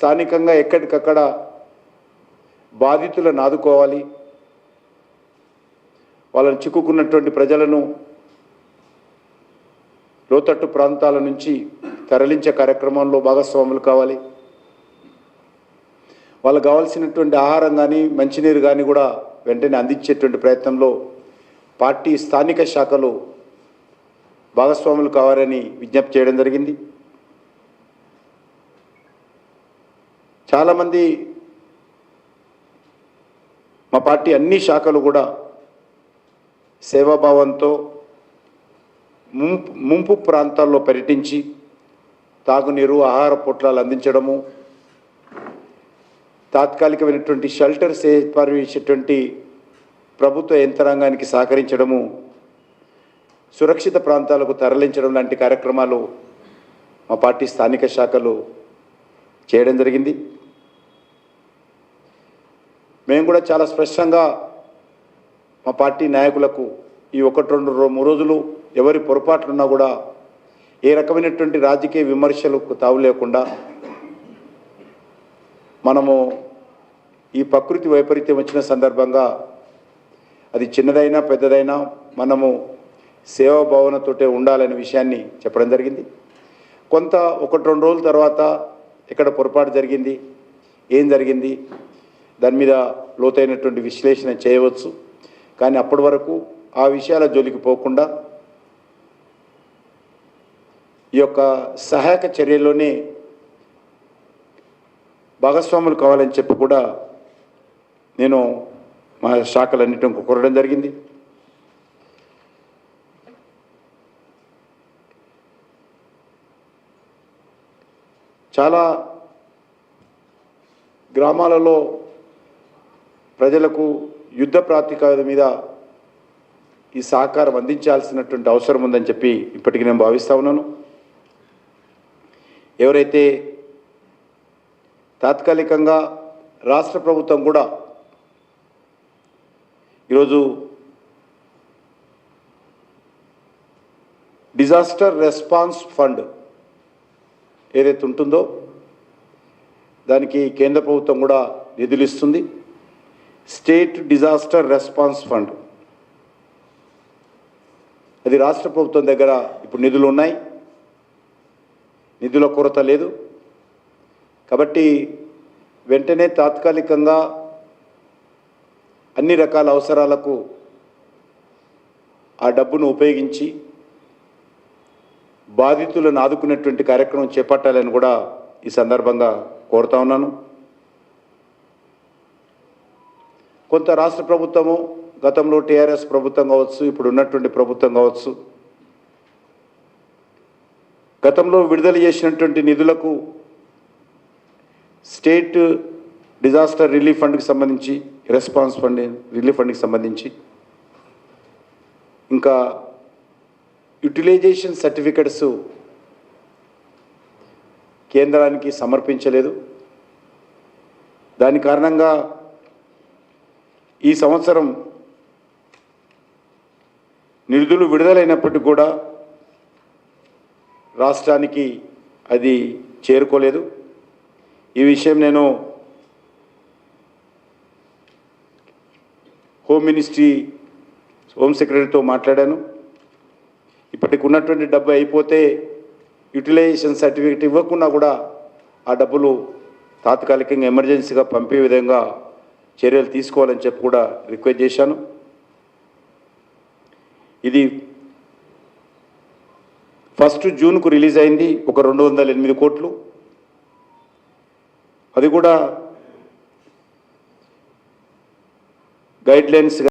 స్థానికంగా ఎక్కడికక్కడ బాధితులను ఆదుకోవాలి. వాళ్ళని చిక్కుకున్నటువంటి ప్రజలను లోతట్టు ప్రాంతాల నుంచి తరలించే కార్యక్రమంలో భాగస్వాములు కావాలి. వాళ్ళకు కావాల్సినటువంటి ఆహారం కానీ మంచినీరు కానీ కూడా వెంటనే అందించేటువంటి ప్రయత్నంలో పార్టీ స్థానిక శాఖలు భాగస్వాములు కావాలని విజ్ఞప్తి చేయడం జరిగింది. చాలామంది మా పార్టీ అన్ని శాఖలు కూడా సేవాభావంతో ముంపు ముంపు ప్రాంతాల్లో పర్యటించి తాగునీరు ఆహార పొట్లాలు అందించడము తాత్కాలికమైనటువంటి షెల్టర్స్ ఏర్పరిచేటువంటి ప్రభుత్వ యంత్రాంగానికి సహకరించడము సురక్షిత ప్రాంతాలకు తరలించడం లాంటి కార్యక్రమాలు మా పార్టీ స్థానిక శాఖలు చేయడం జరిగింది. మేము కూడా చాలా స్పష్టంగా మా పార్టీ నాయకులకు ఈ ఒకటి రెండు మూడు రోజులు ఎవరి పొరపాట్లున్నా కూడా ఏ రకమైనటువంటి రాజకీయ విమర్శలకు తావు లేకుండా మనము ఈ ప్రకృతి వైపరీత్యం వచ్చిన సందర్భంగా అది చిన్నదైనా పెద్దదైనా మనము సేవాభావనతోటే ఉండాలనే విషయాన్ని చెప్పడం జరిగింది. కొంత ఒకటి రెండు రోజుల తర్వాత ఎక్కడ పొరపాటు జరిగింది ఏం జరిగింది దాని మీద లోతైనటువంటి విశ్లేషణ చేయవచ్చు. కానీ అప్పటి వరకు ఆ విషయాల జోలికి పోకుండా ఈ యొక్క సహాయక చర్యలోనే భాగస్వాములు కావాలని చెప్పి కూడా నేను మా శాఖలన్నిటిని కోరడం జరిగింది. చాలా గ్రామాలలో ప్రజలకు యుద్ధ ప్రాతిపదిక మీద ఈ సహకారం అందించాల్సినటువంటి అవసరం ఉందని చెప్పి ఇప్పటికి నేను భావిస్తూ ఉన్నాను. ఎవరైతే తాత్కాలికంగా రాష్ట్ర ప్రభుత్వం కూడా ఈరోజు డిజాస్టర్ రెస్పాన్స్ ఫండ్ ఏదైతే ఉంటుందో దానికి కేంద్ర ప్రభుత్వం కూడా నిధులు ఇస్తుంది. State disaster response fund. అది రాష్ట్ర ప్రభుత్వం దగ్గర ఇప్పుడు నిధులు ఉన్నాయి. నిధుల కొరత లేదు. కాబట్టి వెంటనే తాత్కాలికంగా అన్ని రకాల అవసరాలకు ఆ డబ్బును ఉపయోగించి బాధితులను ఆదుకునేటువంటి కార్యక్రమం చేపట్టాలని కూడా ఈ సందర్భంగా కోరుతా ఉన్నాను. కొంత రాష్ట్ర ప్రభుత్వము గతంలో టీఆర్ఎస్ ప్రభుత్వం కావచ్చు ఇప్పుడు ఉన్నటువంటి ప్రభుత్వం కావచ్చు గతంలో విడుదల చేసినటువంటి నిధులకు స్టేట్ డిజాస్టర్ రిలీఫ్ ఫండ్కి సంబంధించి రెస్పాన్స్ ఫండ్ రిలీఫ్ ఫండ్కి సంబంధించి ఇంకా యూటిలైజేషన్ సర్టిఫికెట్స్ కేంద్రానికి సమర్పించలేదు. దాని కారణంగా ఈ సంవత్సరం నిధులు విడుదలైనప్పటికీ కూడా రాష్ట్రానికి అది చేరుకోలేదు. ఈ విషయం నేను హోమ్ మినిస్ట్రీ హోమ్ సెక్రటరీతో మాట్లాడాను. ఇప్పటికి ఉన్నటువంటి డబ్బు అయిపోతే యూటిలైజేషన్ సర్టిఫికేట్ ఇవ్వకుండా కూడా ఆ డబ్బులు తాత్కాలికంగా ఎమర్జెన్సీగా పంపే విధంగా చర్యలు తీసుకోవాలని చెప్పి కూడా రిక్వెస్ట్ చేశాను. ఇది ఫస్ట్ జూన్కు రిలీజ్ అయింది ఒక రెండు వందల ఎనిమిది కోట్లు. అది కూడా గైడ్ లైన్స్